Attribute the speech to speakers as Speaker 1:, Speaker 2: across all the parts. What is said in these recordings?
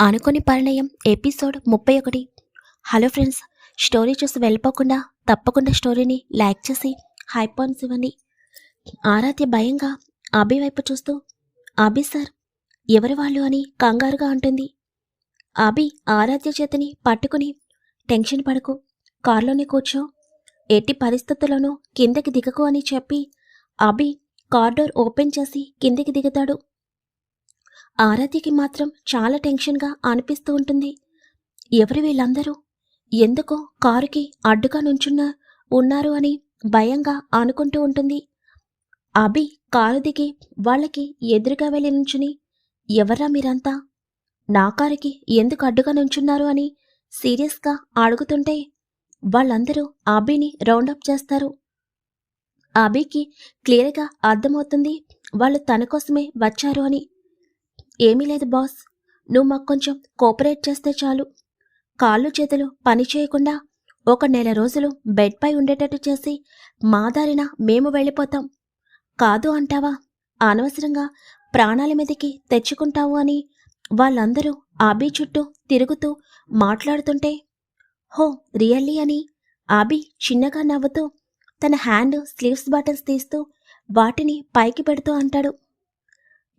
Speaker 1: అనుకోని పరిణయం ఎపిసోడ్ ముప్పై ఒకటి. హలో ఫ్రెండ్స్ స్టోరీ చూసి వెళ్ళిపోకుండా తప్పకుండా స్టోరీని లైక్ చేసి హై పాయింట్స్ ఇవ్వండి. ఆరాధ్య భయంగా అభి వైపు చూస్తూ అభి సార్ ఎవరి వాళ్ళు అని కంగారుగా అంటుంది. అభి ఆరాధ్య చేతిని పట్టుకుని టెన్షన్ పడకు కారులోనే కూర్చో. ఎట్టి పరిస్థితుల్లోనూ కిందకి దిగకు అని చెప్పి అభి కార్ డోర్ ఓపెన్ చేసి కిందకి దిగుతాడు. ఆరాధ్యకి మాత్రం చాలా టెన్షన్గా అనిపిస్తూ ఉంటుంది. ఎవరు వీళ్ళందరూ? ఎందుకో కారుకి అడ్డుగా నుంచున్న ఉన్నారు అని భయంగా అనుకుంటూ ఉంటుంది. అభి కారు దిగి వాళ్ళకి ఎదురుగా వెళ్ళి నుంచుని ఎవర్రా మీరంతా? నా కారుకి ఎందుకు అడ్డుగా నుంచున్నారు? అని సీరియస్గా అడుగుతుంటే వాళ్ళందరూ అభిని రౌండప్ చేస్తారు. అభికి క్లియర్గా అర్థమవుతుంది వాళ్ళు తన కోసమే వచ్చారు అని. ఏమీ లేదు బాస్. నువ్వు మాకు కొంచెం కోఆపరేట్ చేస్తే చాలు. కాళ్ళు చేతులు పని చేయకుండా ఒక నెల రోజులు బెడ్పై ఉండేటట్టు చేసి మా దారిన మేము వెళ్ళిపోతాం. కాదు అంటావా? అనవసరంగా ప్రాణాల మీదకి తెచ్చుకుంటావు అని వాళ్ళందరూ ఆబీ చుట్టూ తిరుగుతూ మాట్లాడుతుంటే హో రియల్లీ అని ఆబీ చిన్నగా నవ్వుతూ తన హ్యాండ్ స్లీవ్స్ బటన్స్ తీస్తూ వాటిని పైకి పెడుతూ అంటాడు.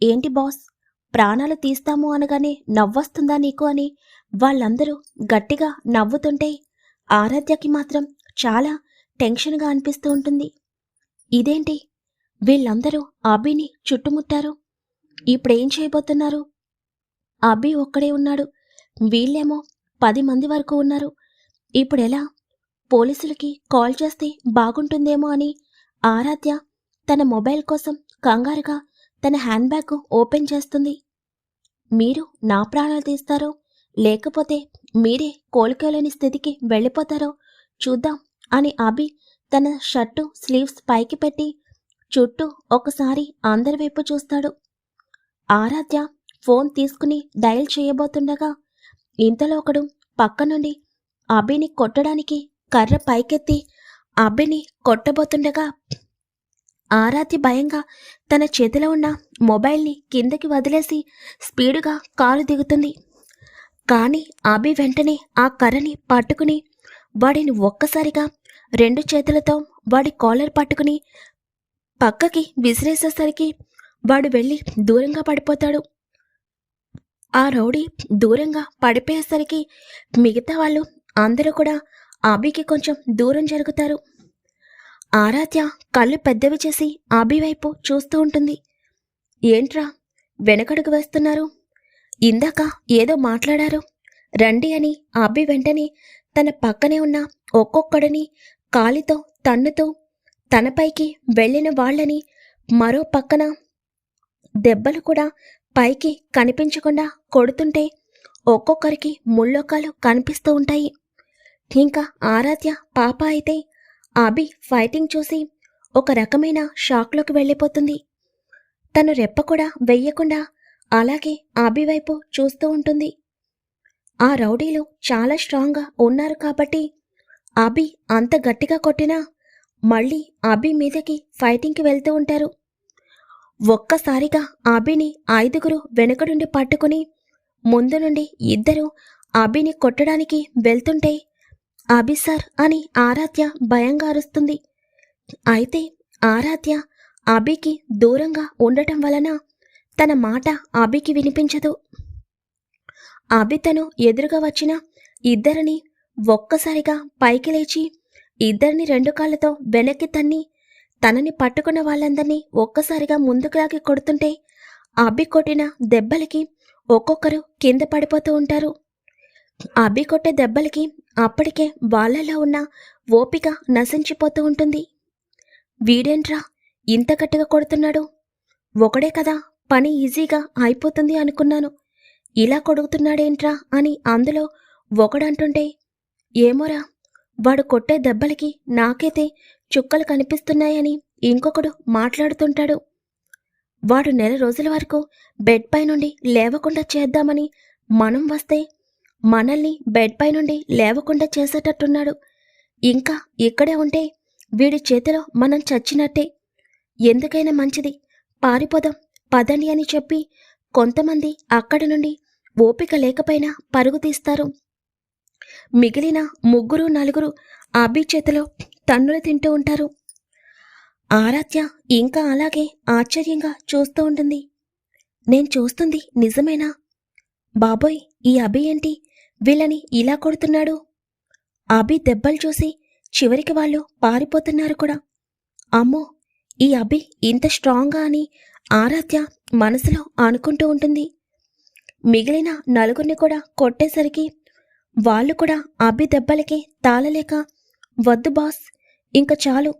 Speaker 1: ఏంటి బాస్? ప్రాణాలు తీస్తాము అనగానే నవ్వొస్తుందా నీకు అని వాళ్ళందరూ గట్టిగా నవ్వుతుంటే ఆరాధ్యకి మాత్రం చాలా టెన్షన్గా అనిపిస్తూ ఉంటుంది. ఇదేంటి? వీళ్ళందరూ అభిని చుట్టుముట్టారు. ఇప్పుడేం చేయబోతున్నారు? అభి ఒక్కడే ఉన్నాడు. వీళ్ళేమో పది మంది వరకు ఉన్నారు. ఇప్పుడెలా? పోలీసులకి కాల్ చేస్తే బాగుంటుందేమో అని ఆరాధ్య తన మొబైల్ కోసం కంగారుగా తన హ్యాండ్ బ్యాగ్ ఓపెన్ చేస్తుంది. మీరు నా ప్రాణాలు తీస్తారో లేకపోతే మీరే కోలుకోలేని స్థితికి వెళ్ళిపోతారో చూద్దాం అని అభి తన షర్టు స్లీవ్స్ పైకి పెట్టి చుట్టూ ఒకసారి అందరి వైపు చూస్తాడు. ఆరాధ్య ఫోన్ తీసుకుని డయల్ చేయబోతుండగా ఇంతలో ఒకడు పక్క నుండి అభిని కొట్టడానికి కర్ర పైకెత్తి అభిని కొట్టబోతుండగా ఆరాధ్య భయంగా తన చేతిలో ఉన్న మొబైల్ని కిందకి వదిలేసి స్పీడుగా కారు దిగుతుంది. కానీ అభి వెంటనే ఆ కర్రని పట్టుకుని వాడిని ఒక్కసారిగా రెండు చేతులతో వాడి కాలర్ పట్టుకుని పక్కకి విసిరేసేసరికి వాడు వెళ్ళి దూరంగా పడిపోతాడు. ఆ రౌడీ దూరంగా పడిపోయేసరికి మిగతా వాళ్ళు అందరూ కూడా అభికి కొంచెం దూరం జరుగుతారు. ఆరాధ్య కళ్ళు పెద్దవి చేసి ఆబివైపు చూస్తూ ఉంటుంది. ఏంట్రా వెనకడుగు వేస్తున్నారు? ఇందాక ఏదో మాట్లాడారు. రండి అని అభి వెంటనే తన పక్కనే ఉన్న ఒక్కొక్కడిని కాలితో తన్నుతూ తనపైకి వెళ్ళిన వాళ్ళని మరో పక్కన దెబ్బలు కూడా పైకి కనిపించకుండా కొడుతుంటే ఒక్కొక్కరికి ముళ్ళొక్కలు కనిపిస్తూ ఉంటాయి. ఇంకా ఆరాధ్య పాప అయితే ఆబి ఫైటింగ్ చూసి ఒక రకమైన షాక్లోకి వెళ్ళిపోతుంది. తను రెప్ప కూడా వెయ్యకుండా అలాగే ఆబి వైపు చూస్తూ ఉంటుంది. ఆ రౌడీలు చాలా స్ట్రాంగ్గా ఉన్నారు కాబట్టి అబి అంత గట్టిగా కొట్టినా మళ్ళీ అబి మీదకి ఫైటింగ్కి వెళ్తూ ఉంటారు. ఒక్కసారిగా అబిని ఐదుగురు వెనుక నుండి పట్టుకుని ముందు నుండి ఇద్దరు అబిని కొట్టడానికి వెళ్తుంటే అభి సార్ అని ఆరాధ్య భయంగా అరుస్తుంది. అయితే ఆరాధ్య అభికి దూరంగా ఉండటం వలన తన మాట అభికి వినిపించదు. అభి తను ఎదురుగా వచ్చిన ఇద్దరిని ఒక్కసారిగా పైకి లేచి ఇద్దరిని రెండు కాళ్ళతో వెనక్కి తన్ని తనని పట్టుకున్న వాళ్ళందరినీ ఒక్కసారిగా ముందుకు లాగి కొడుతుంటే అభి కొట్టిన దెబ్బలకి ఒక్కొక్కరు కింద పడిపోతూ ఉంటారు. అభి కొట్టే దెబ్బలకి అప్పటికే వాళ్ళలో ఉన్న ఓపిక నశించిపోతూ ఉంటుంది. వీడేంట్రా ఇంత గట్టిగా కొడుతున్నాడు? ఒకడే కదా పని ఈజీగా అయిపోతుంది అనుకున్నాను. ఇలా కొడుకుతున్నాడేంట్రా అని అందులో ఒకడంటుంటే ఏమోరా వాడు కొట్టే దెబ్బలకి నాకైతే చుక్కలు కనిపిస్తున్నాయని ఇంకొకడు మాట్లాడుతుంటాడు. వాడు నెల రోజుల వరకు బెడ్ పై నుండి లేవకుండా చేద్దామని మనం వస్తే మనల్ని బెడ్ పై నుండి లేవకుండా చేసేటట్టున్నాడు. ఇంకా ఇక్కడే ఉంటే వీడి చేతిలో మనం చచ్చినట్టే. ఎందుకైనా మంచిది. పారిపోదాం పదండి అని చెప్పి కొంతమంది అక్కడి నుండి ఓపిక లేకపోయినా పరుగు తీస్తారు. మిగిలిన ముగ్గురు నలుగురు అభి చేతిలో తన్నులు తింటూ ఉంటారు. ఆరాధ్య ఇంకా అలాగే ఆశ్చర్యంగా చూస్తూ ఉంటుంది. నేను చూస్తుంది నిజమేనా? బాబోయ్ ఈ అభి ఏంటి? వీళ్ళని ఇలా కొడుతున్నాడు? అభి దెబ్బలు చూసి చివరికి వాళ్ళు పారిపోతున్నారు కూడా. అమ్మో ఈ అభి ఇంత స్ట్రాంగ్గా అని ఆరాధ్య మనసులో అనుకుంటూ ఉంటుంది. మిగిలిన నలుగురిని కూడా కొట్టేసరికి వాళ్ళు కూడా అభి దెబ్బలకి తాళలేక వద్దు బాస్ ఇంక చాలు.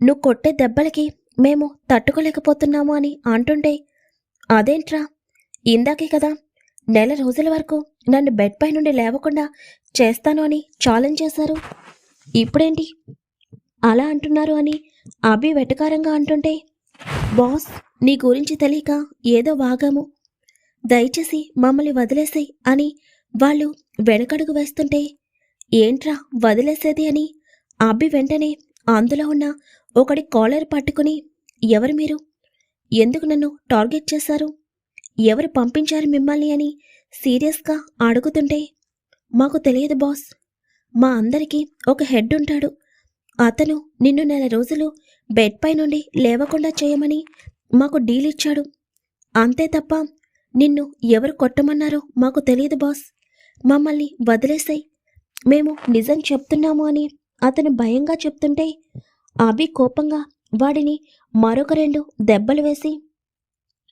Speaker 1: నువ్వు కొట్టే దెబ్బలకి మేము తట్టుకోలేకపోతున్నాము అని అంటుంటే అదేంట్రా? ఇందాకే కదా నెల రోజుల వరకు నన్ను బెడ్ పై నుండి లేవకుండా చేస్తాను అని ఛాలెంజ్ చేశారు. ఇప్పుడేంటి? అలా అంటున్నారు అని అభి వెటకారంగా అంటుంటే బాస్ నీ గురించి తెలియక ఏదో వాగాము. దయచేసి మమ్మల్ని వదిలేసే అని వాళ్ళు వెనకడుగు వేస్తుంటే ఏంట్రా వదిలేసేది? అని అభి వెంటనే అందులో ఉన్న ఒకడి కాలర్ పట్టుకుని ఎవరు మీరు? ఎందుకు నన్ను టార్గెట్ చేశారు? ఎవరు పంపించారు మిమ్మల్ని? అని సీరియస్గా అడుగుతుంటే మాకు తెలియదు బాస్. మా అందరికీ ఒక హెడ్ ఉంటాడు. అతను నిన్ను నెల రోజులు బెడ్ పై నుండి లేవకుండా చేయమని మాకు డీల్ ఇచ్చాడు. అంతే తప్ప నిన్ను ఎవరు కొట్టమన్నారో మాకు తెలియదు బాస్. మమ్మల్ని వదిలేసాయి. మేము నిజం చెప్తున్నాము అని అతను భయంగా చెప్తుంటే అభి కోపంగా వాడిని మరొక రెండు దెబ్బలు వేసి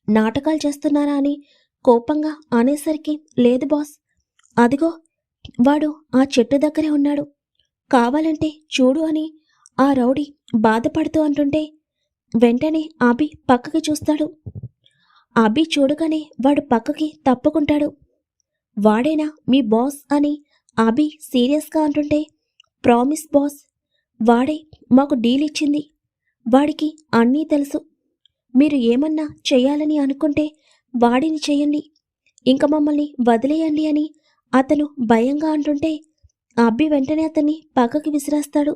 Speaker 1: నాటకాలు చేస్తున్నారా? అని కోపంగా అనేసరికి లేదు బాస్. అదిగో వాడు ఆ చెట్టు దగ్గరే ఉన్నాడు. కావాలంటే చూడు అని ఆ రౌడీ బాధపడుతూ అంటుంటే వెంటనే అభి పక్కకి చూస్తాడు. అభి చూడగానే వాడు పక్కకి తప్పుకుంటాడు. వాడేనా మీ బాస్ అని అభి సీరియస్గా అంటుంటే ప్రామిస్ బాస్ వాడే మాకు డీల్ ఇచ్చింది. వాడికి అన్నీ తెలుసు. మీరు ఏమన్నా చేయాలని అనుకుంటే వాడిని చేయండి. ఇంక మమ్మల్ని వదిలేయండి అని అతను భయంగా అంటుంటే అబ్బి వెంటనే అతన్ని పక్కకి విసిరేస్తాడు.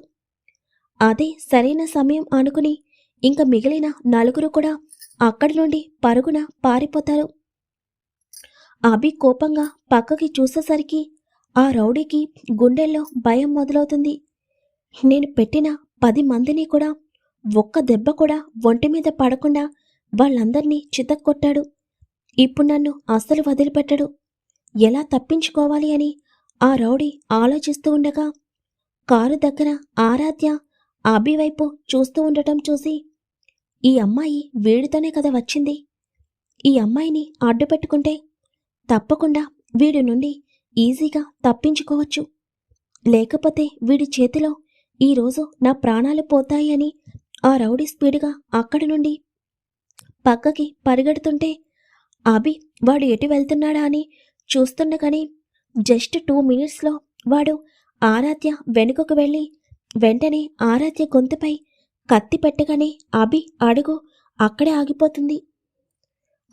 Speaker 1: అదే సరైన సమయం అనుకుని ఇంక మిగిలిన నలుగురు కూడా అక్కడి నుండి పరుగున పారిపోతారు. అభి కోపంగా పక్కకి చూసేసరికి ఆ రౌడీకి గుండెల్లో భయం మొదలవుతుంది. నేను పెట్టిన పది మందిని కూడా ఒక్క దెబ్బ కూడా ఒంటి మీద పడకుండా వాళ్ళందరినీ చితక్కొట్టాడు. ఇప్పుడు నన్ను అస్సలు వదిలిపెట్టడు. ఎలా తప్పించుకోవాలి అని ఆ రౌడీ ఆలోచిస్తూ ఉండగా కారు దగ్గర ఆరాధ్య అభి వైపు చూస్తూ ఉండటం చూసి ఈ అమ్మాయి వీడితోనే కదా వచ్చింది. ఈ అమ్మాయిని అడ్డుపెట్టుకుంటే తప్పకుండా వీడి నుండి ఈజీగా తప్పించుకోవచ్చు. లేకపోతే వీడి చేతిలో ఈరోజు నా ప్రాణాలు పోతాయి అని ఆ రౌడీ స్పీడ్గా అక్కడి నుండి పక్కకి పరిగెడుతుంటే అభి వాడు ఎటు వెళ్తున్నాడా అని చూస్తుండగానే జస్ట్ టూ మినిట్స్లో వాడు ఆరాధ్య వెనుకకు వెళ్ళి వెంటనే ఆరాధ్య గొంతుపై కత్తి పెట్టగానే అభి అడుగు అక్కడే ఆగిపోతుంది.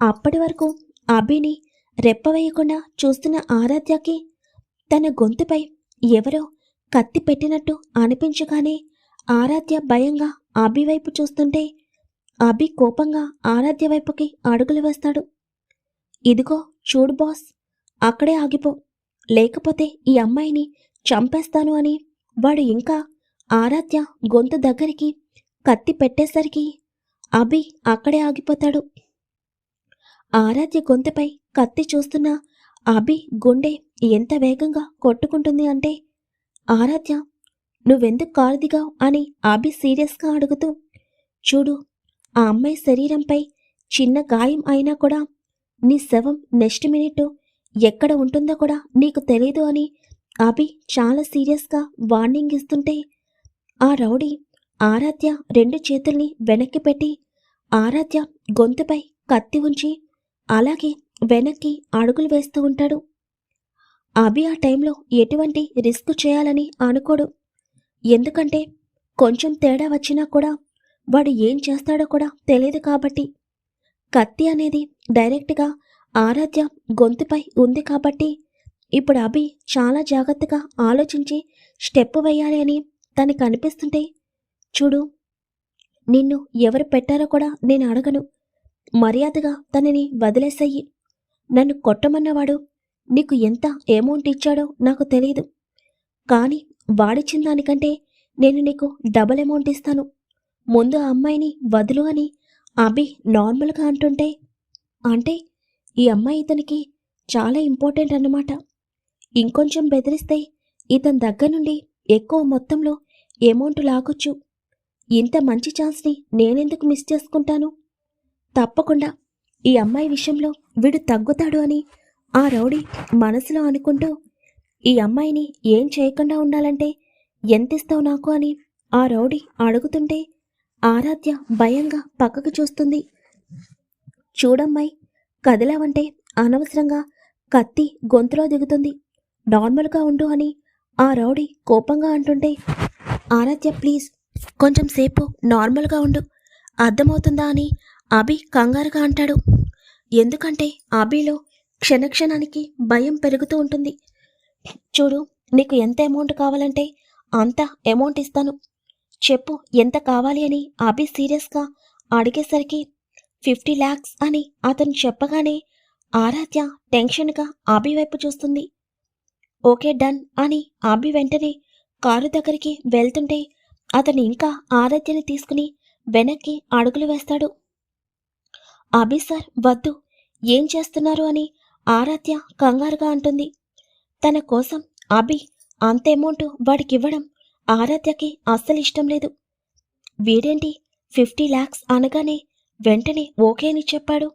Speaker 1: అప్పటి వరకు అభిని రెప్పవేయకుండా చూస్తున్న ఆరాధ్యకి తన గొంతుపై ఎవరో కత్తి పెట్టినట్టు అనిపించగానే ఆరాధ్య భయంగా అభి వైపు చూస్తుంటే అభి కోపంగా ఆరాధ్య వైపుకి అడుగులు వేస్తాడు. ఇదిగో చూడు బాస్ అక్కడే ఆగిపో. లేకపోతే ఈ అమ్మాయిని చంపేస్తాను అని వాడు ఇంకా ఆరాధ్య గొంతు దగ్గరికి కత్తి పెట్టేసరికి అభి అక్కడే ఆగిపోతాడు. ఆరాధ్య గొంతుపై కత్తి చూస్తున్న అభి గుండె ఎంత వేగంగా కొట్టుకుంటుంది అంటే ఆరాధ్య నువ్వెందుకు కారు దిగావు? అని అభి సీరియస్గా అడుగుతూ చూడు ఆ అమ్మాయి శరీరంపై చిన్న గాయం అయినా కూడా నీ శవం నెక్స్ట్ మినిట్ ఎక్కడ ఉంటుందో కూడా నీకు తెలియదు అని అభి చాలా సీరియస్గా వార్నింగ్ ఇస్తుంటే ఆ రౌడీ ఆరాధ్య రెండు చేతుల్ని వెనక్కి పెట్టి ఆరాధ్య గొంతుపై కత్తి ఉంచి అలాగే వెనక్కి అడుగులు వేస్తూ ఉంటాడు. అభి ఆ టైంలో ఎటువంటి రిస్క్ చేయాలని అనుకోడు. ఎందుకంటే కొంచెం తేడా వచ్చినా కూడా వాడు ఏం చేస్తాడో కూడా తెలియదు కాబట్టి కత్తి అనేది డైరెక్ట్గా ఆరాధ్య గొంతుపై ఉంది కాబట్టి ఇప్పుడు అభి చాలా జాగ్రత్తగా ఆలోచించి స్టెప్ వేయాలి అని తనకు అనిపిస్తుంటే చూడు నిన్ను ఎవరు పెట్టారో కూడా నేను అడగను. మర్యాదగా తనని వదిలేసేయి. నన్ను కొట్టమన్నవాడు నీకు ఎంత అమౌంట్ ఇచ్చాడో నాకు తెలియదు కానీ వాడిచ్చిన దానికంటే నేను నీకు డబల్ అమౌంట్ ఇస్తాను. ముందు ఆ అమ్మాయిని వదులు అని అభి నార్మల్గా అంటుంటే అంటే ఈ అమ్మాయి ఇతనికి చాలా ఇంపార్టెంట్ అన్నమాట. ఇంకొంచెం బెదిరిస్తే ఇతని దగ్గర నుండి ఎక్కువ మొత్తంలో అమౌంట్ లాగొచ్చు. ఇంత మంచి ఛాన్స్ని నేనెందుకు మిస్ చేసుకుంటాను? తప్పకుండా ఈ అమ్మాయి విషయంలో వీడు తగ్గుతాడు అని ఆ రౌడీ మనసులో అనుకుంటూ ఈ అమ్మాయిని ఏం చేయకుండా ఉండాలంటే ఎంతిస్తావు నాకు? అని ఆ రౌడీ అడుగుతుంటే ఆరాధ్య భయంగా పక్కకు చూస్తుంది. చూడమ్మాయి కదిలావంటే అనవసరంగా కత్తి గొంతులో దిగుతుంది. నార్మల్గా ఉండు అని ఆ రౌడీ కోపంగా అంటుంటే ఆరాధ్య ప్లీజ్ కొంచెం సేపు నార్మల్గా ఉండు. అర్థమవుతుందా అని అభి కంగారుగా అంటాడు. ఎందుకంటే అభిలో క్షణక్షణానికి భయం పెరుగుతూ ఉంటుంది. చూడు నీకు ఎంత అమౌంట్ కావాలంటే అంత అమౌంట్ ఇస్తాను. చెప్పు ఎంత కావాలి అని అభి సీరియస్గా అడిగేసరికి ఫిఫ్టీ ల్యాక్స్ అని అతను చెప్పగానే ఆరాధ్య టెన్షన్గా అభి వైపు చూస్తుంది. ఓకే డన్ అని అభి వెంటనే కారు దగ్గరికి వెళ్తుంటే అతను ఇంకా ఆరాధ్యని తీసుకుని వెనక్కి అడుగులు వేస్తాడు. అభి సార్ వద్దు ఏం చేస్తున్నారు అని ఆరాధ్య కంగారుగా అంటుంది. తన కోసం అభి అంత అమౌంట్ వాడికి ఇవ్వడం ఆరాధ్యకి అస్సలు ఇష్టం లేదు. వీడేంటి ఫిఫ్టీ ల్యాక్స్ అనగానే వెంటనే ఓకే అని చెప్పాడు.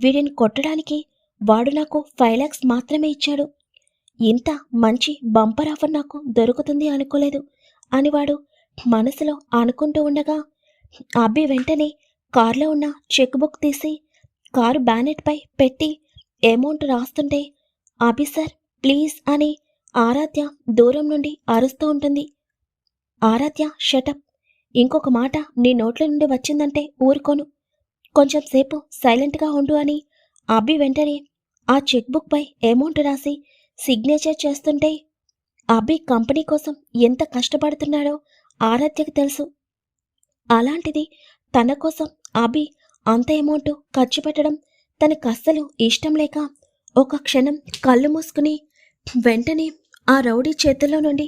Speaker 1: వీడిని కొట్టడానికి వాడు నాకు ఫైవ్ ల్యాక్స్ మాత్రమే ఇచ్చాడు. ఇంత మంచి బంపర్ ఆఫర్ నాకు దొరుకుతుంది అనుకోలేదు అని వాడు మనసులో అనుకుంటూ ఉండగా అబ్బి వెంటనే కారులో ఉన్న చెక్ బుక్ తీసి కారు బ్యానెట్పై పెట్టి అమౌంట్ రాస్తుంటే అభి సార్ ప్లీజ్ అని ఆరాధ్య దూరం నుండి అరుస్తూ ఉంటుంది. ఆరాధ్య షటప్ ఇంకొక మాట నీ నోట్ల నుండి వచ్చిందంటే ఊరుకోను. కొంచెం సేపు సైలెంట్గా ఉండు అని అబ్బి వెంటనే ఆ చెక్ బుక్పై అమౌంట్ రాసి సిగ్నేచర్ చేస్తుంటే అబ్బి కంపెనీ కోసం ఎంత కష్టపడుతున్నాడో ఆరాధ్యకు తెలుసు. అలాంటిది తన కోసం అభి అంత అమౌంట్ ఖర్చు పెట్టడం తనకు అస్సలు ఇష్టం లేక ఒక క్షణం కళ్ళు మూసుకుని వెంటనే ఆ రౌడీ చేతిలో నుండి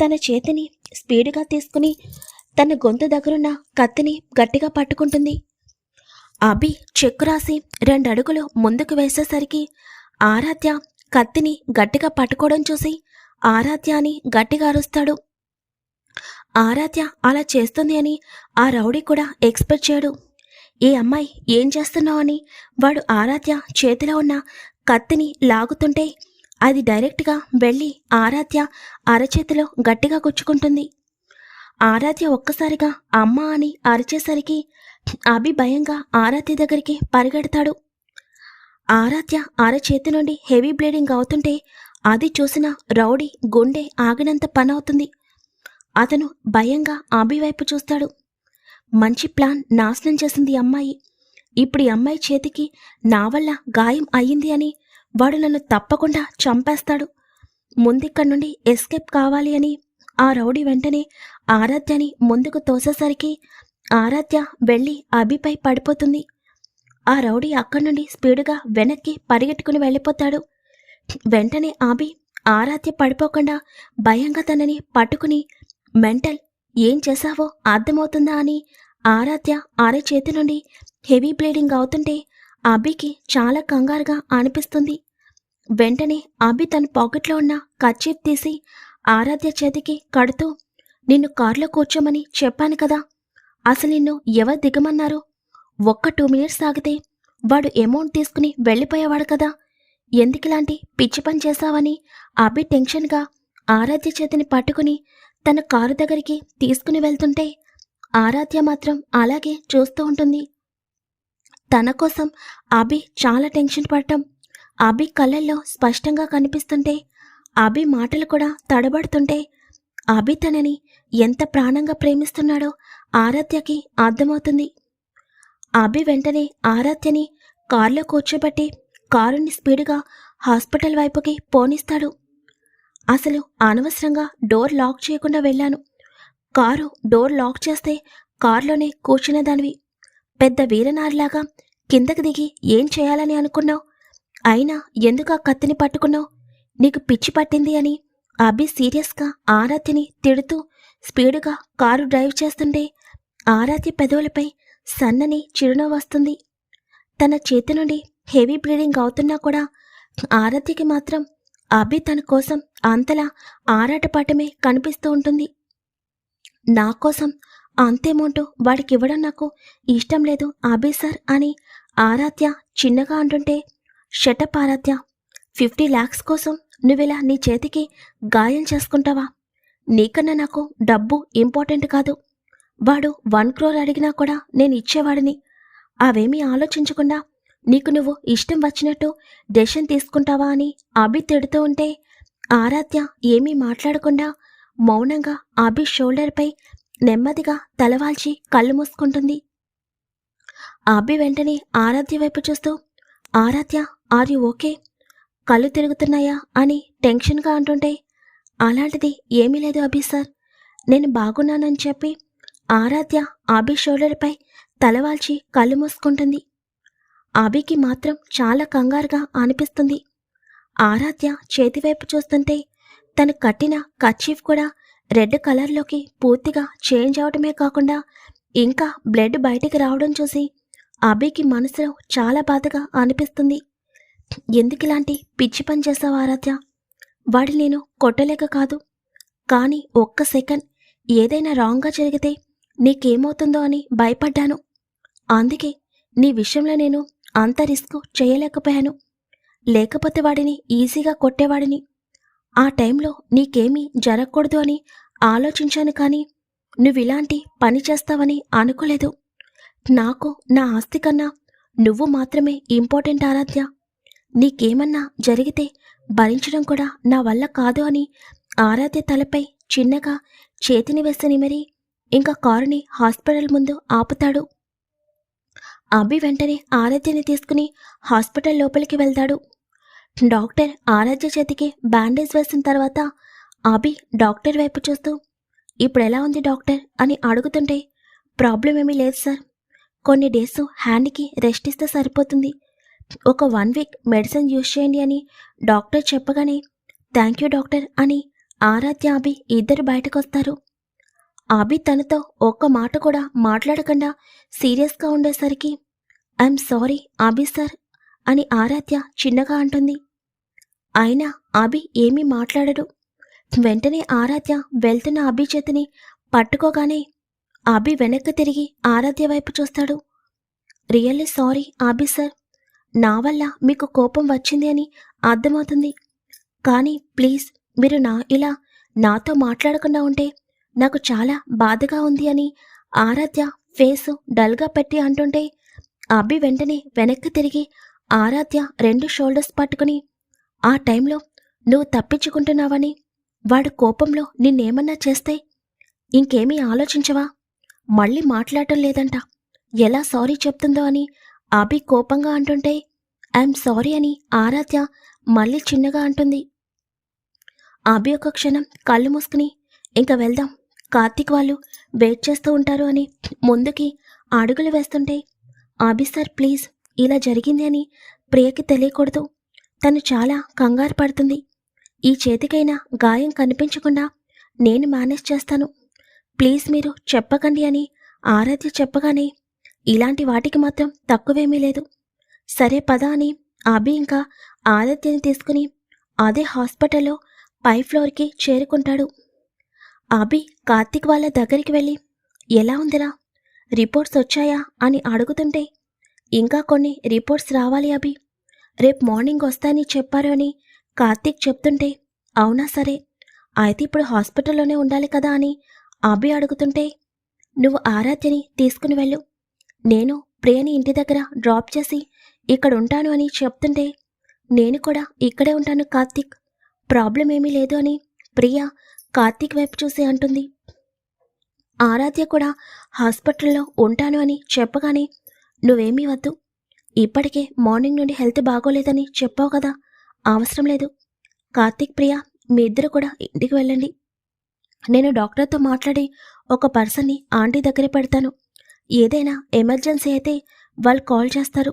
Speaker 1: తన చేతిని స్పీడ్గా తీసుకుని తన గొంతు దగ్గరున్న కత్తిని గట్టిగా పట్టుకుంటుంది. అభి చెక్కు రాసి రెండు అడుగులు ముందుకు వేసేసరికి ఆరాధ్య కత్తిని గట్టిగా పట్టుకోవడం చూసి ఆరాధ్య అని గట్టిగా అరుస్తాడు. ఆరాధ్య అలా చేస్తుంది అని ఆ రౌడీ కూడా ఎక్స్పెక్ట్ చేయడు. ఈ అమ్మాయి ఏం చేస్తున్నావు? అని వాడు ఆరాధ్య చేతిలో ఉన్న కత్తిని లాగుతుంటే అది డైరెక్ట్గా వెళ్ళి ఆరాధ్య అరచేతిలో గట్టిగా గుచ్చుకుంటుంది. ఆరాధ్య ఒక్కసారిగా అమ్మ అని అరిచేసరికి అభి భయంగా ఆరాధ్య దగ్గరికి పరిగెడతాడు. ఆరాధ్య అరచేతి నుండి హెవీ బ్లీడింగ్ అవుతుంటే అది చూసిన రౌడీ గుండె ఆగినంత పనవుతుంది. అతను భయంగా అభి వైపు చూస్తాడు. మంచి ప్లాన్ నాశనం చేసింది అమ్మాయి. ఇప్పుడు ఈ అమ్మాయి చేతికి నా వల్ల గాయం అయ్యింది అని వాడు నన్ను తప్పకుండా చంపేస్తాడు. ముందిక్కడి నుండి ఎస్కేప్ కావాలి అని ఆ రౌడీ వెంటనే ఆరాధ్యని ముందుకు తోసేసరికి ఆరాధ్య వెళ్ళి అభిపై పడిపోతుంది. ఆ రౌడీ అక్కడి నుండి స్పీడుగా వెనక్కి పరిగెట్టుకుని వెళ్ళిపోతాడు. వెంటనే ఆబి ఆరాధ్య పడిపోకుండా భయంగా తనని పట్టుకుని మెంటల్ ఏం చేశావో అర్థమవుతుందా? అని ఆరాధ్య అర చేతి నుండి హెవీ బ్లీడింగ్ అవుతుంటే అభికి చాలా కంగారుగా అనిపిస్తుంది. వెంటనే అభి తన పాకెట్లో ఉన్న కర్చీఫ్ తీసి ఆరాధ్య చేతికి కడుతూ నిన్ను కారులో కూర్చోమని చెప్పాను కదా. అసలు నిన్ను ఎవరు దిగమన్నారు? ఒక్క టూ మినిట్స్ ఆగితే వాడు అమౌంట్ తీసుకుని వెళ్ళిపోయేవాడు కదా. ఎందుకిలాంటి పిచ్చి పని చేశావని? అభి టెన్షన్గా ఆరాధ్య చేతిని పట్టుకుని తన కారు దగ్గరికి తీసుకుని వెళ్తుంటే ఆరాధ్య మాత్రం అలాగే చూస్తూ ఉంటుంది. తన కోసం అభి చాలా టెన్షన్ పడటం. అభి కళ్ళల్లో స్పష్టంగా కనిపిస్తుంటే అభి మాటలు కూడా తడబడుతుంటే అభి తనని ఎంత ప్రాణంగా ప్రేమిస్తున్నాడో ఆరాధ్యకి అర్థమవుతుంది. అభి వెంటనే ఆరాధ్యని కారులో కూర్చోబెట్టి కారుని స్పీడ్గా హాస్పిటల్ వైపుకి పోనిస్తాడు. అసలు అనవసరంగా డోర్ లాక్ చేయకుండా వెళ్ళాను. కారు డోర్ లాక్ చేస్తే కారులోనే కూర్చునేదానివి. పెద్ద వీరనారిలాగా కిందకి దిగి ఏం చేయాలని అనుకున్నావు? అయినా ఎందుకు ఆ కత్తిని పట్టుకున్నావు? నీకు పిచ్చి పట్టింది అని అభి సీరియస్గా ఆరాధ్యని తిడుతూ స్పీడుగా కారు డ్రైవ్ చేస్తుంటే ఆరాధ్య పెదవులపై సన్నని చిరునవ్వు వస్తుంది. తన చేతి నుండి హెవీ బ్లీడింగ్ అవుతున్నా కూడా ఆరాధ్యకి మాత్రం అభి తన కోసం అంతలా ఆరాటపాటమే కనిపిస్తూ ఉంటుంది. నా కోసం అంతేమోంటూ అమౌంట్ వాడికి ఇవ్వడం నాకు ఇష్టం లేదు అభి సార్ అని ఆరాధ్య చిన్నగా అంటుంటే షటప్ ఆరాధ్య ఫిఫ్టీ ల్యాక్స్ కోసం నువ్విలా నీ చేతికి గాయం చేసుకుంటావా? నీకన్నా నాకు డబ్బు ఇంపార్టెంట్ కాదు. వాడు వన్ క్రోర్ అడిగినా కూడా నేను ఇచ్చేవాడిని. అవేమీ ఆలోచించకుండా నీకు నువ్వు ఇష్టం వచ్చినట్టు డెసిషన్ తీసుకుంటావా? అని అభి తిడుతూ ఉంటే ఆరాధ్య ఏమీ మాట్లాడకుండా మౌనంగా అభి షోల్డర్పై నెమ్మదిగా తలవాల్చి కళ్ళు మూసుకుంటుంది. అభి వెంటనే ఆరాధ్య వైపు చూస్తూ ఆరాధ్య ఆర్ యు ఓకే? కళ్ళు తిరుగుతున్నాయా? అని టెన్షన్గా అంటుంటే అలాంటిది ఏమీ లేదు అభి సార్. నేను బాగున్నానని చెప్పి ఆరాధ్య అభి షోల్డర్పై తలవాల్చి కళ్ళు మూసుకుంటుంది. అభికి మాత్రం చాలా కంగారుగా అనిపిస్తుంది. ఆరాధ్య చేతివైపు చూస్తుంటే తను కట్టిన కర్చీఫ్ కూడా రెడ్ కలర్లోకి పూర్తిగా చేంజ్ అవడమే కాకుండా ఇంకా బ్లడ్ బయటికి రావడం చూసి అభికి మనసులో చాలా బాధగా అనిపిస్తుంది. ఎందుకు ఇలాంటి పిచ్చి పని చేసావు ఆరాధ్య? వాడి నేను కొట్టలేక కాదు. కానీ ఒక్క సెకండ్ ఏదైనా రాంగ్గా జరిగితే నీకేమవుతుందో అని భయపడ్డాను. అందుకే నీ విషయంలో నేను అంత రిస్క్ చేయలేకపోయాను. లేకపోతే వాడిని ఈజీగా కొట్టేవాడిని ఆ టైంలో నీకేమీ జరగకూడదు అని ఆలోచించాను కానీ నువ్వు ఇలాంటి పని చేస్తావని అనుకోలేదు. నాకు నా ఆస్తి కన్నా నువ్వు మాత్రమే ఇంపార్టెంట్ ఆరాధ్య. నీకేమన్నా జరిగితే భరించడం కూడా నా వల్ల కాదు అని ఆరాధ్య తలపై చిన్నగా చేతిని వేస్తే మరి ఇంకా కారుని హాస్పిటల్ ముందు ఆపుతాడు. అభి వెంటనే ఆరాధ్యని తీసుకుని హాస్పిటల్ లోపలికి వెళ్తాడు. డాక్టర్ ఆరాధ్య చేతికి బ్యాండేజ్ వేసిన తర్వాత అభి డాక్టర్ వైపు చూస్తూ ఇప్పుడు ఎలా ఉంది డాక్టర్? అని అడుగుతుంటే ప్రాబ్లం ఏమీ లేదు సార్. కొన్ని డేస్ హ్యాండ్కి రెస్ట్ ఇస్తే సరిపోతుంది. ఒక వన్ వీక్ మెడిసిన్ యూజ్ చేయండి అని డాక్టర్ చెప్పగానే థ్యాంక్ యూ డాక్టర్ అని ఆరాధ్య అభి ఇద్దరు బయటకు వస్తారు అభి తనతో ఒక్క మాట కూడా మాట్లాడకుండా సీరియస్గా ఉండేసరికి ఐఎమ్ సారీ అభి సార్ అని ఆరాధ్య చిన్నగా అంటుంది. అయినా అభి ఏమీ మాట్లాడడు. వెంటనే ఆరాధ్య వెళ్తున్న అభి చేతిని పట్టుకోగానే అభి వెనక్కి తిరిగి ఆరాధ్య వైపు చూస్తాడు. Really sorry Abhi sir. నా వల్ల మీకు కోపం వచ్చింది అని అర్థమవుతుంది. కానీ ప్లీజ్ మీరు నా ఇలా నాతో మాట్లాడకుండా ఉంటే నాకు చాలా బాధగా ఉంది అని ఆరాధ్య ఫేసు డల్గా పెట్టి అంటుంటే అభి వెంటనే వెనక్కి తిరిగి ఆరాధ్య రెండు షోల్డర్స్ పట్టుకుని ఆ టైంలో నువ్వు తప్పించుకుంటున్నావని వాడు కోపంలో నిన్నేమన్నా చేస్తే ఇంకేమీ ఆలోచించవా? మళ్ళీ మాట్లాడటం లేదంట. ఎలా సారీ చెప్తుందో అని అభి కోపంగా అంటుంటే ఐఎమ్ సారీ అని ఆరాధ్య మళ్ళీ చిన్నగా అంటుంది. అభి ఒక క్షణం కళ్ళు మూసుకుని ఇంకా వెళ్దాం. కార్తీక్ వాళ్ళు వెయిట్ చేస్తూ ఉంటారు అని ముందుకి అడుగులు వేస్తుంటే అభి సార్ ప్లీజ్ ఇలా జరిగింది అని ప్రియకి తెలియకూడదు. తను చాలా కంగారు పడుతుంది. ఈ చేతికైనా గాయం కనిపించకుండా నేను మేనేజ్ చేస్తాను. ప్లీజ్ మీరు చెప్పకండి అని ఆరాధ్య చెప్పగానే ఇలాంటి వాటికి మాత్రం తక్కువేమీ లేదు. సరే పద అని అభి ఇంకా ఆరాధ్యని తీసుకుని అదే హాస్పిటల్లో పై ఫ్లోర్కి చేరుకుంటాడు. అభి కార్తీక్ వాళ్ళ దగ్గరికి వెళ్ళి ఎలా ఉందిరా? రిపోర్ట్స్ వచ్చాయా? అని అడుగుతుంటే ఇంకా కొన్ని రిపోర్ట్స్ రావాలి అభి. రేపు మార్నింగ్ వస్తాయని చెప్పారు అని కార్తీక్ చెప్తుంటే అవునా సరే. అయితే ఇప్పుడు హాస్పిటల్లోనే ఉండాలి కదా అని అభి అడుగుతుంటే నువ్వు ఆరాధ్యని తీసుకుని వెళ్ళు. నేను ప్రియని ఇంటి దగ్గర డ్రాప్ చేసి ఇక్కడ ఉంటాను అని చెప్తుంటే నేను కూడా ఇక్కడే ఉంటాను కార్తీక్. ప్రాబ్లం ఏమీ లేదు అని ప్రియ కార్తీక్ వైపు చూసి అంటుంది. ఆరాధ్య కూడా హాస్పిటల్లో ఉంటాను అని చెప్పగానే నువ్వేమీ వద్దు. ఇప్పటికే మార్నింగ్ నుండి హెల్త్ బాగోలేదని చెప్పావు కదా. అవసరం లేదు. కార్తీక్ ప్రియ మీ ఇద్దరు కూడా ఇంటికి వెళ్ళండి. నేను డాక్టర్తో మాట్లాడి ఒక పర్సన్ని ఆంటీ దగ్గర పెడతాను. ఏదైనా ఎమర్జెన్సీ అయితే వాళ్ళు కాల్ చేస్తారు.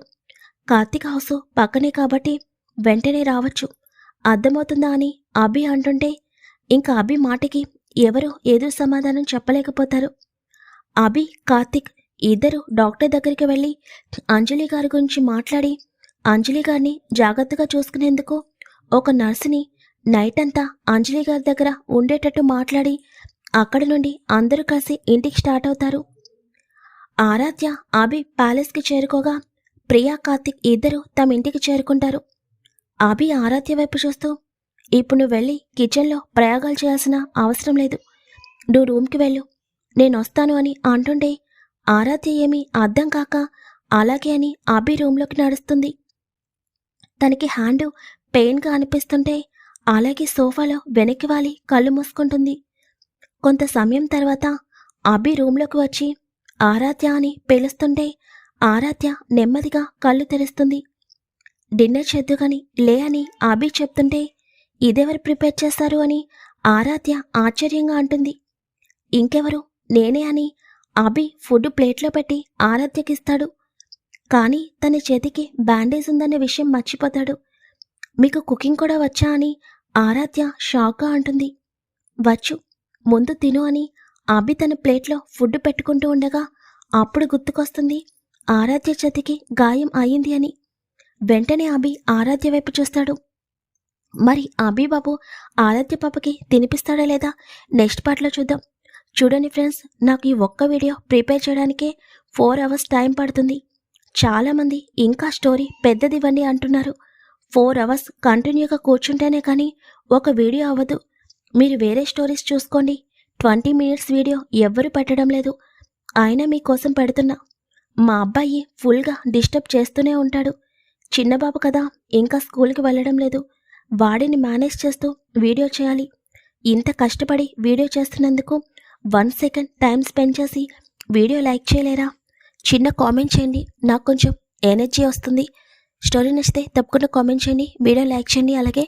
Speaker 1: కార్తీక్ హౌస్ పక్కనే కాబట్టి వెంటనే రావచ్చు. అర్థమవుతుందా అని అభి అంటుంటే ఇంకా అభి మాటకి ఎవరు ఏదో సమాధానం చెప్పలేకపోతారు. అభి కార్తిక్ ఇద్దరు డాక్టర్ దగ్గరికి వెళ్ళి అంజలి గారి గురించి మాట్లాడి అంజలి గారిని జాగ్రత్తగా చూసుకునేందుకు ఒక నర్సుని నైట్ అంతా అంజలి గారి దగ్గర ఉండేటట్టు మాట్లాడి అక్కడి నుండి అందరూ కలిసి ఇంటికి స్టార్ట్ అవుతారు. ఆరాధ్య అభి ప్యాలెస్కి చేరుకోగా ప్రియా కార్తిక్ ఇద్దరు తమ ఇంటికి చేరుకుంటారు. అభి ఆరాధ్య వైపు చూస్తూ ఇప్పుడు నువ్వు వెళ్ళి కిచెన్లో ప్రయోగాలు చేయాల్సిన అవసరం లేదు. నువ్వు రూమ్కి వెళ్ళు. నేను వస్తాను అని అంటుండే ఆరాధ్య ఏమీ అర్థం కాక అలాగే అని అభి రూమ్లోకి నడుస్తుంది. తనకి హ్యాండ్ పెయిన్గా అనిపిస్తుంటే అలాగే సోఫాలో వెనక్కి వాలి కళ్ళు మూసుకుంటుంది. కొంత సమయం తర్వాత అభి రూమ్లోకి వచ్చి ఆరాధ్య అని పిలుస్తుంటే ఆరాధ్య నెమ్మదిగా కళ్ళు తెరుస్తుంది. డిన్నర్ చేద్దుగాని లే అని అభి చెప్తుంటే ఇదెవరు ప్రిపేర్ చేస్తారు అని ఆరాధ్య ఆశ్చర్యంగా అంటుంది. ఇంకెవరు? నేనే అని అభి ఫుడ్ ప్లేట్లో పెట్టి ఆరాధ్యకిస్తాడు కానీ తన చేతికి బ్యాండేజ్ ఉందనే విషయం మర్చిపోతాడు. మీకు కుకింగ్ కూడా వచ్చా అని ఆరాధ్య షాక్గా అంటుంది. వచ్చు ముందు తిను అని అభి తన ప్లేట్లో ఫుడ్ పెట్టుకుంటూ ఉండగా అప్పుడు గుర్తుకొస్తుంది ఆరాధ్య చేతికి గాయం అయింది అని. వెంటనే అభి ఆరాధ్య వైపు చూస్తాడు. మరి అభి బాబు ఆరాధ్య పాపకి తినిపిస్తాడా లేదా? నెక్స్ట్ పార్ట్లో చూద్దాం. చూడండి ఫ్రెండ్స్ నాకు ఈ ఒక్క వీడియో ప్రిపేర్ చేయడానికే ఫోర్ అవర్స్ టైం పడుతుంది. చాలామంది ఇంకా స్టోరీ పెద్దదివ్వండి అంటున్నారు. ఫోర్ అవర్స్ కంటిన్యూగా కూర్చుంటేనే కానీ ఒక వీడియో అవ్వదు. మీరు వేరే స్టోరీస్ చూసుకోండి. ట్వంటీ మినిట్స్ వీడియో ఎవ్వరు పెట్టడం లేదు. అయినా మీకోసం పెడుతున్నా. మా అబ్బాయి ఫుల్గా డిస్టర్బ్ చేస్తూనే ఉంటాడు. చిన్నబాబు కదా ఇంకా స్కూల్కి వెళ్ళడం లేదు. వాడిని మేనేజ్ చేస్తూ వీడియో చేయాలి. ఇంత కష్టపడి వీడియో చేస్తున్నందుకు వన్ సెకండ్ టైం స్పెండ్ చేసి వీడియో లైక్ చేయలేరా? చిన్న కామెంట్ చేయండి. నాకు కొంచెం ఎనర్జీ వస్తుంది. స్టోరీ నచ్చితే తప్పకుండా కామెంట్ చేయండి. వీడియో లైక్ చేయండి. అలాగే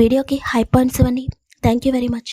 Speaker 1: వీడియోకి హై పాయింట్స్ ఇవ్వండి. Thank you very much.